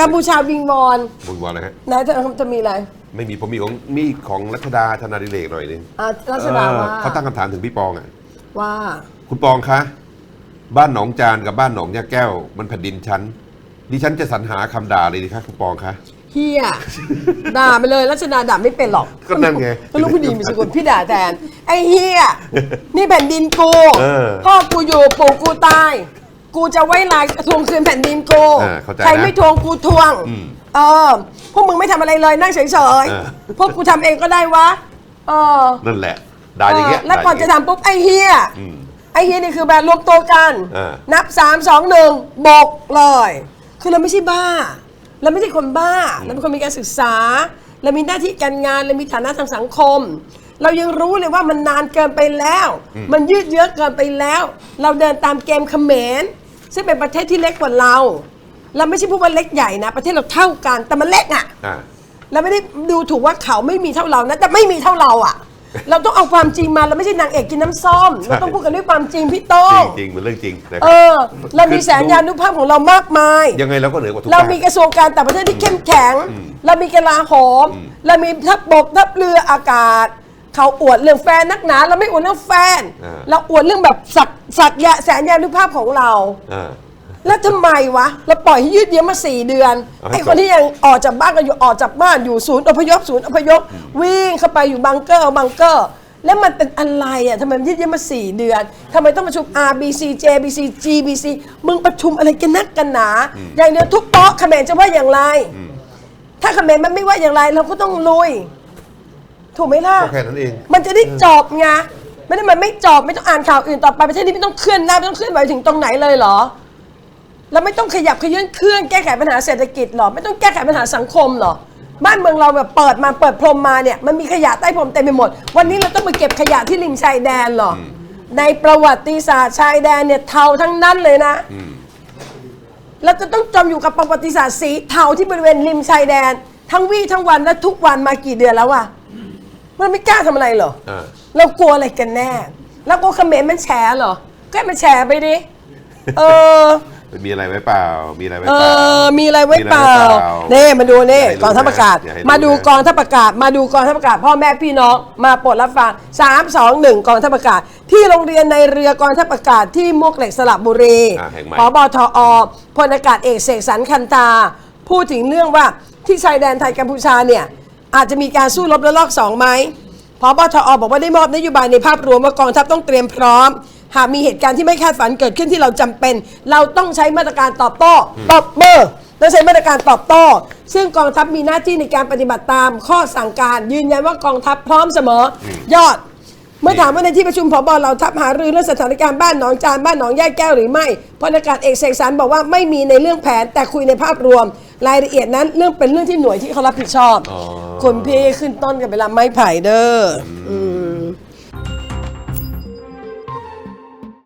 กัมพูชาวิงวอนบุญวอนเลยฮะไหนจะจะมีอะไรไม่มีผมมีของมีของรัชดาธนาดิเลกหน่อยนึงอะรัชดาเออว่าเขาตั้งคำถามถึงพี่ปองอะว่า คุณปองคะบ้านหนองจานกับบ้านหนองยาแก้ว มันแผ่นดินชั้นดิฉันจะสรรหาคำด่าเลยดีคะคุณปองคะเฮียด่าไปเลยรัชดาด่าไม่เป็นหรอกก็นั่นไงก็ลูกผู้ดีมีสกุลพี่ด่าแทนไอ้เฮียนี่แผ่นดินกูเออพ่อกูอยู่ปู่กูตาย กูจะไว้ลายทวงคืนแผ่นดินกูเออเข้าใจนะใครไม่ทวงกูทวงอืมเออพวกมึงไม่ทำอะไรเลยนั่งเฉยเออ ๆพวกกูทำเองก็ได้วะเออนั่นแหละด่าอย่างเงี้ยเออแล้วก่อนจะด่าย่างเงี้ยทำปุ๊บไอ้เฮียอืม ไอ้เฮียนี่คือแบบรวมตัวกัน เออ นับสามสองหนึ่งบกเลย คือเราไม่ใช่บ้า เราไม่ใช่คนบ้าเราเป็นคนมีการศึกษา เรามีหน้าที่การงานเรามีฐานะทางสังคม เรายังรู้เลยว่ามันนานเกินไปแล้ว มันยืดเยื้อเกินไปแล้ว เราเดินตามเกมเขมร ซึ่งเป็นประเทศที่เล็กกว่าเรา เราไม่ใช่พูดว่าเล็กใหญ่นะ ประเทศเราเท่ากัน แต่มันเล็กอะ อ่า เราไม่ได้ดูถูกว่าเขาไม่มีเท่าเรานะแต่ไม่มีเท่าเราอะ เราต้องเอาความจริงมาเราไม่ใช่นางเอกกินน้ำส้มเราต้องพูดกันด้วยความจริงพี่โต้จงริงจริงๆมันเรื่องจริงนะคเอรับ อ เรามีแสนยานุภาพของเรามากมาย ยังไงเราก็เหนือกว่าทุกเราชาติ มีกระทรวงการต่างประเทศที่เข้มแข็ง เรามีกลาโหม เรามีทัพบกทัพเรืออากาศ เขาอวดเรื่องแฟนนักหนา เราไม่อวดเรื่องแฟน อ่า เราอวดเรื่องแบบศักดิ์ศักดิ์ยะแสนยานุภาพของเรา อ่า แล้วทำไมวะ เราปล่อยให้ยืดเยื้อมาสี่เดือน เอาให้ไอ้คนจบ ที่ยังออกจากบ้านก็อยู่ออกจากบ้านอยู่ศูนย์อพยพศูนย์อพยพ วิ่งเข้าไปอยู่บังเกอร์บังเกอร์ แล้วมันเป็นอะไรอะทำไมมันยืดเยื้อมาสี่เดือนทำไมต้องประชุม RBC JBC GBC มึงประชุมอะไรกันนักกันหนา อย่างเดียวทุกโต๊ะเขมรจะว่าอย่างไร ถ้าเขมรมันไม่ว่าอย่างไรเราก็ต้องลุย ถูกไหมล่ะ ก็แค่นั้นเอง มันจะได้จบไงไม่ได้มันไม่จบไม่ต้องอ่านข่าวอื่นต่อไปประเทศนี้ไม่ต้องเคลื่อนหน้าไม่ต้องเคลื่อนไหวถึงตรงไหนเลยเหรอเราไม่ต้องขยับขยื่นเคลื่อนแก้ไขปัญหาเศรษฐกิจหรอ ไม่ต้องแก้ไขปัญหาสังคมหรอ บ้านเมืองเราแบบเปิดมาเปิดพรมมาเนี่ยมันมีขยะใต้พรมเต็มไปหมด วันนี้เราต้องมาเก็บขยะที่ริมชายแดนเหรออในประวัติศาสตร์ชายแดนเนี่ยเทาทั้งนั้นเลยนะ เราจะต้องจมอยู่กับประวัติศาสตร์สีเทาที่บริเวณริมชายแดน ทั้งวี่ทั้งวันและทุกวันมากี่เดือนแล้วอะ มันไม่กล้าทำอะไรเหรออ่าเรากลัวอะไรกันแน่ แล้วกลัวเขมรมันแฉเหรอ ก็ให้มันแฉไปดิ เออ มีอะไรไว้เปล่า มีอะไรไว้เอเปล่า อ มีอะไรไว้เปล่า มีอะไรไว้เปล่าเน่ มาดูนี่อย่าให้รู้กองทัพอากาศนะอย่าให้รู้มาดูนะ กองทัพอากาศ มาดูกองทัพอากาศ พ่อแม่พี่น้อง มาโปรดรับฟังสามสองหนึ่งกองทัพอากาศ ที่โรงเรียนในเรือกองทัพอากาศที่มวกเหล็กสระบุรีอ่าแห่งใหม่ พบทอพลอากาศเอกเสกสรรคันตา พูดถึงเรื่องว่าที่ชายแดนไทยกัมพูชาเนี่ย อาจจะมีการสู้รบระลอกสองไหมพบทอบอกว่าได้มอบนโยบายในภาพรวมว่ากองทัพต้องเตรียมพร้อม หากมีเหตุการณ์ที่ไม่คาดฝันเกิดขึ้นที่เราจำเป็น เราต้องใช้มาตรการตอบโต้ตอบมือต้องใช้มาตรการตอบโต้ ซึ่งกองทัพมีหน้าที่ในการปฏิบัติตามข้อสั่งการ ยืนยันว่ากองทัพพร้อมเสมอ ยอด เมื่อถามว่าในที่ประชุมพบเราทัพหารือเรื่องสถานการณ์บ้านหนองจานบ้านหนองแย่าแก้วหรือไม่พลอากาศเอกเสกสรรบอกว่าไม่มีในเรื่องแผนแต่คุยในภาพรวม รายละเอียดนั้นเรื่องเป็นเรื่องที่หน่วยที่เขารับผิดชอบ อ๋อ คนพี่ขึ้นต้นกันเวลาไม้ไผ่เด้อออืม